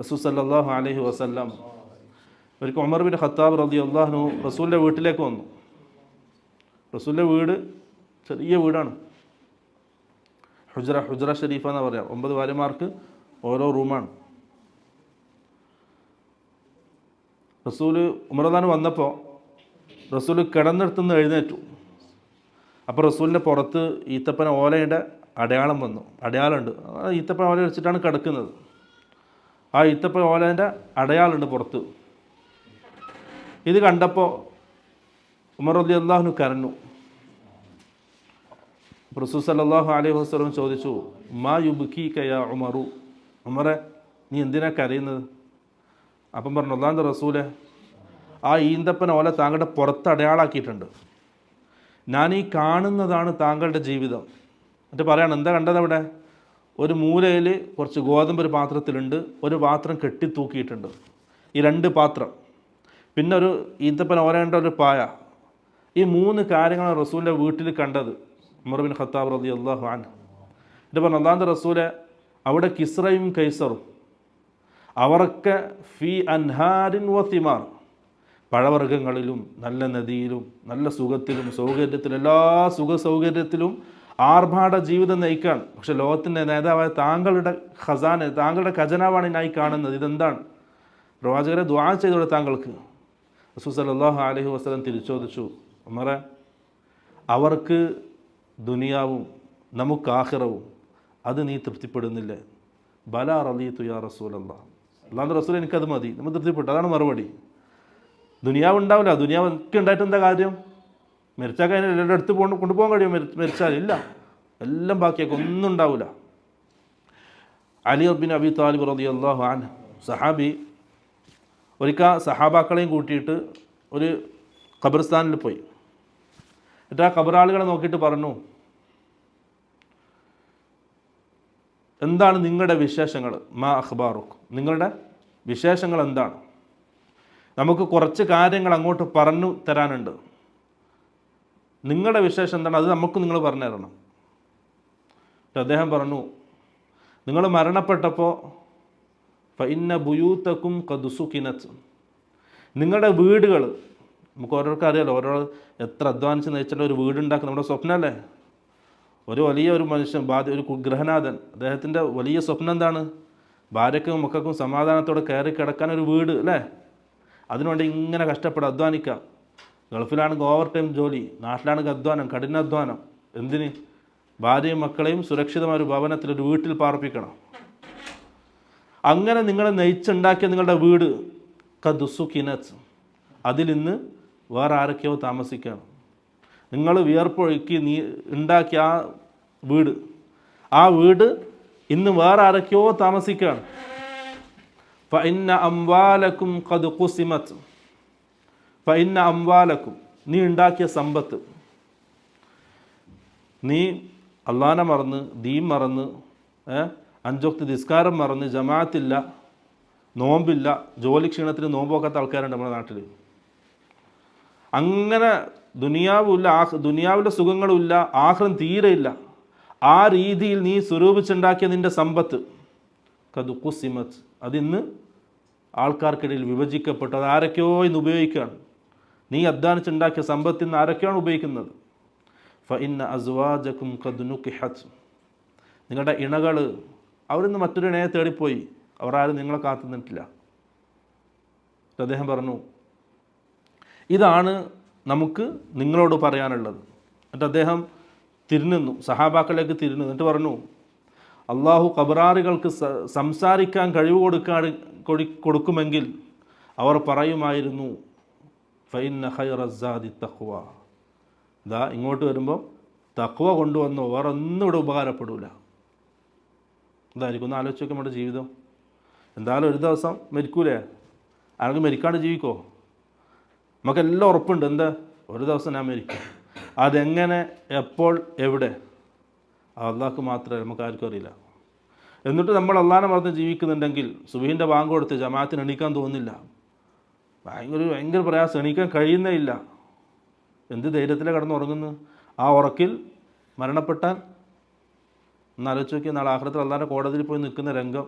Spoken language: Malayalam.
റസൂൽ സല്ലാഹു അലഹി വസ്ല്ലാം. ഒരിക്കൽ ഉമർ ബിൻ ഖത്താബ് റതി അള്ളാഹു റസൂലിന്റെ വീട്ടിലേക്ക് വന്നു. റസൂലിന്റെ വീട് ചെറിയ വീടാണ്. ഹുജ്ര ഹുജ്ര ഷരീഫ എന്ന് പറയാം. ഒമ്പത് ഭാര്യമാർക്ക് ഓരോ റൂമാണ്. റസൂൽ ഉമർദാൻ വന്നപ്പോൾ റസൂൽ കിടന്നിടത്തുനിന്ന് എഴുന്നേറ്റു. അപ്പോൾ റസൂലിന്റെ പുറത്ത് ഈത്തപ്പന ഓലയുടെ അടയാളം വന്നു. അടയാളമുണ്ട് ഈത്തപ്പന ഓല വെച്ചിട്ടാണ് കിടക്കുന്നത്. ആ ഈത്തപ്പന ഓലേന്റെ അടയാളുണ്ട് പുറത്ത്. ഇത് കണ്ടപ്പോൾ ഉമർ അലി അള്ളാഹുനു കരഞ്ഞു. റസൂൽ സല്ലല്ലാഹു അലൈഹി വസ്ലം ചോദിച്ചു മാ യുബുക്കി കയ ഉമറു? ഉമറെ നീ എന്തിനാ കരയുന്നത്? അപ്പം പറഞ്ഞു ഒന്നാമത്തെ റസൂലെ ആ ഈന്തപ്പന ഓല താങ്കളുടെ പുറത്ത് അടയാളാക്കിയിട്ടുണ്ട്. ഞാൻ ഈ കാണുന്നതാണ് താങ്കളുടെ ജീവിതം. എന്നിട്ട് പറയണം എന്താ കണ്ടത് അവിടെ? ഒരു മൂലയിൽ കുറച്ച് ഗോതമ്പ് ഒരു പാത്രത്തിലുണ്ട് ഒരു പാത്രം കെട്ടിത്തൂക്കിയിട്ടുണ്ട്. ഈ രണ്ട് പാത്രം. പിന്നെ ഒരു ഈന്തപ്പന ഓരേണ്ട ഒരു പായ. ഈ മൂന്ന് കാര്യങ്ങളാണ് റസൂലിന്റെ വീട്ടിൽ കണ്ടത്. ഉമർ ബിൻ ഖത്താബ് റതി അള്ളാഹു എന്നിട്ട് പറഞ്ഞു റസൂലെ അവിടെ കിസ്രയും കൈസറും. അവർക്ക് ഫി അൻഹാരിൻ വത്തിമാർ പഴവർഗങ്ങളിലും നല്ല നദിയിലും നല്ല സുഖത്തിലും സൗകര്യത്തിലും എല്ലാ സുഖ സൗകര്യത്തിലും ആർഭാട ജീവിതം നയിക്കാൻ. പക്ഷെ ലോകത്തിന്റെ നേതാവായ താങ്കളുടെ ഖസാന താങ്കളുടെ ഖജനാവാണ് ഇതിനായി കാണുന്നത്. ഇതെന്താണ്? പ്രവാചകരെ ദ്വാ ചെയ്തോടെ താങ്കൾക്ക് റസൂൽ സല്ലല്ലാഹു അലൈഹി വസല്ലം തിരിച്ചോദിച്ചു. ഉമറെ അവർക്ക് ദുനിയാവും നമുക്ക് ആഹിറവും അത് നീ തൃപ്തിപ്പെടുന്നില്ലേ. ബല റലി യാ റസൂൽ അല്ലാ അല്ലാതെ റസൂൽ എനിക്കത് മതി. നമ്മൾ തൃപ്തിപ്പെട്ടു. അതാണ് മറുപടി. ദുനിയാവ് ഉണ്ടാവില്ല ദുനിയാവ് എനിക്ക് ഉണ്ടായിട്ട് എന്താ കാര്യം? മരിച്ചാൽ എല്ലാവരുടെ അടുത്ത് കൊണ്ട് കൊണ്ടുപോകാൻ കഴിയും മരി- മരിച്ചാൽ ഇല്ല. എല്ലാം ബാക്കിയൊക്കെ. ഒന്നും ഉണ്ടാവില്ല. അലി അബിൻ അബി താലിബ് റതി അള്ളാഹു ആൻ സഹാബി ഒരിക്കൽ സഹാബാക്കളെയും കൂട്ടിയിട്ട് ഒരു ഖബർസ്ഥാനിൽ പോയി. എന്നിട്ട് ആ ഖബറാളുകളെ നോക്കിയിട്ട് പറഞ്ഞു എന്താണ് നിങ്ങളുടെ വിശേഷങ്ങൾ? മാ അഖ്ബാറുക്ക് നിങ്ങളുടെ വിശേഷങ്ങൾ എന്താണ്? നമുക്ക് കുറച്ച് കാര്യങ്ങൾ അങ്ങോട്ട് പറഞ്ഞു തരാനുണ്ട്. നിങ്ങളുടെ വിശേഷം എന്താണ്? അത് നമുക്ക് നിങ്ങൾ പറഞ്ഞു തരണം. അദ്ദേഹം പറഞ്ഞു നിങ്ങൾ മരണപ്പെട്ടപ്പോൾ ഫൈന്ന ബുയൂത്തക്കും കതുസുക്കിനത്ത് നിങ്ങളുടെ വീടുകൾ നമുക്ക് ഓരോരുത്തർക്കും അറിയാലോ ഓരോ എത്ര അധ്വാനിച്ച് നയിച്ചിട്ട് ഒരു വീടുണ്ടാക്കുക നമ്മുടെ സ്വപ്നമല്ലേ? ഒരു വലിയ ഒരു മനുഷ്യൻ ബാധ്യ ഒരു ഗ്രഹനാഥൻ അദ്ദേഹത്തിന്റെ വലിയ സ്വപ്നം എന്താണ്? ഭാര്യക്കും മക്കൾക്കും സമാധാനത്തോടെ കയറി കിടക്കാൻ ഒരു വീട് അല്ലേ? അതിനുവേണ്ടി ഇങ്ങനെ കഷ്ടപ്പെടാം അധ്വാനിക്കുക ഗൾഫിലാണെങ്കിൽ ഓവർ ടൈം ജോലി നാട്ടിലാണെങ്കിൽ അധ്വാനം കഠിനാധ്വാനം. എന്തിന്? ഭാര്യയും മക്കളെയും സുരക്ഷിതമായ ഒരു ഭവനത്തിൽ ഒരു വീട്ടിൽ പാർപ്പിക്കണം. അങ്ങനെ നിങ്ങളെ നയിച്ചുണ്ടാക്കിയ നിങ്ങളുടെ വീട് കദുസു അതിൽ ഇന്ന് വേറെ ആരൊക്കെയോ താമസിക്കുകയാണ് നിങ്ങൾ വിയർപ്പൊഴുക്കി നീ ഉണ്ടാക്കിയ ആ വീട് ആ വീട് ഇന്ന് വേറെ ആരൊക്കെയോ താമസിക്കുകയാണ് അംവാലക്കും കത് കുസിമത്ത് ഫഇന്ന അംവാലക്കും നീ ഉണ്ടാക്കിയ സമ്പത്ത്. നീ അള്ളാനെ മറന്ന് ദീൻ മറന്ന് അഞ്ചൊക്ത് നിസ്കാരം മറന്ന് ജമാഅത്തില്ല നോമ്പില്ല ജോലി ക്ഷീണത്തിന് നോമ്പൊക്കാത്ത ആൾക്കാരുണ്ട് നമ്മുടെ നാട്ടിൽ അങ്ങനെ ദുനിയാവുമില്ല ആഹ് ദുനിയാവിന്റെ സുഖങ്ങളുമില്ല ആഹ്രം തീരെയില്ല. ആ രീതിയിൽ നീ സ്വരൂപിച്ചുണ്ടാക്കിയ നിന്റെ സമ്പത്ത്. കതു കുസിമത്ത് അതിന്ന് ആൾക്കാർക്കിടയിൽ വിഭജിക്കപ്പെട്ടു അത് ആരൊക്കെയോ ഇന്ന് ഉപയോഗിക്കുകയാണ്. നീ അധ്വാനിച്ചുണ്ടാക്കിയ സമ്പത്തിൽ നിന്ന് ആരൊക്കെയാണ് ഉപയോഗിക്കുന്നത്? ഫ ഇന്ന അസ്വാജക്കും കദ്നുക്കിഹത്ത് നിങ്ങളുടെ ഇണകൾ അവരിന്ന് മറ്റൊരു ഇണയെ തേടിപ്പോയി. അവർ ആരും നിങ്ങളെ കാത്തു നിന്നിട്ടില്ല അദ്ദേഹം പറഞ്ഞു ഇതാണ് നമുക്ക് നിങ്ങളോട് പറയാനുള്ളത്. എന്നിട്ട് അദ്ദേഹം തിരിഞ്ഞു സഹാബാക്കളിലേക്ക് തിരിഞ്ഞു എന്നിട്ട് പറഞ്ഞു അള്ളാഹു കബറാറികൾക്ക് സംസാരിക്കാൻ കഴിവ് കൊടുക്കാൻ കൊടുക്കുമെങ്കിൽ അവർ പറയുമായിരുന്നു ഫൈന ഹൈറസാദി തഖ്വ ഇതാ ഇങ്ങോട്ട് വരുമ്പോൾ തഖ്വ കൊണ്ടുവന്ന് വേറൊന്നും ഇവിടെ ഉപകാരപ്പെടില്ല ഇതായിരിക്കും ഒന്ന് ആലോചിച്ച് നമ്മുടെ ജീവിതം. എന്തായാലും ഒരു ദിവസം മരിക്കൂലേ? ആരെങ്കിലും മരിക്കാണ്ട് ജീവിക്കോ? നമുക്കെല്ലാം ഉറപ്പുണ്ട്. എന്താ? ഒരു ദിവസം ഞാൻ മരിക്കും. അതെങ്ങനെ? എപ്പോൾ? എവിടെ? അള്ളാഹ്ക്ക് മാത്രമേ നമുക്ക് ആർക്കും അറിയില്ല. എന്നിട്ട് നമ്മൾ അള്ളാഹനെ മറന്ന് ജീവിക്കുന്നുണ്ടെങ്കിൽ സുബീന്റെ ബാങ്ക് കൊടുത്ത് ജമാഅത്തിന് എണീക്കാൻ തോന്നുന്നില്ല. ഭയങ്കര ഭയങ്കര പ്രയാസം. എണീക്കാൻ കഴിയുന്നേ ഇല്ല. എന്ത് ധൈര്യത്തിലാണ് കടന്നുറങ്ങുന്നത്? ആ ഉറക്കിൽ മരണപ്പെട്ടാൽ ഒന്ന് ആലോചിച്ച് നോക്കിയാൽ നാളെ ആഹ്ലത്തിൽ അല്ലാതെ കോടതിയിൽ പോയി നിൽക്കുന്ന രംഗം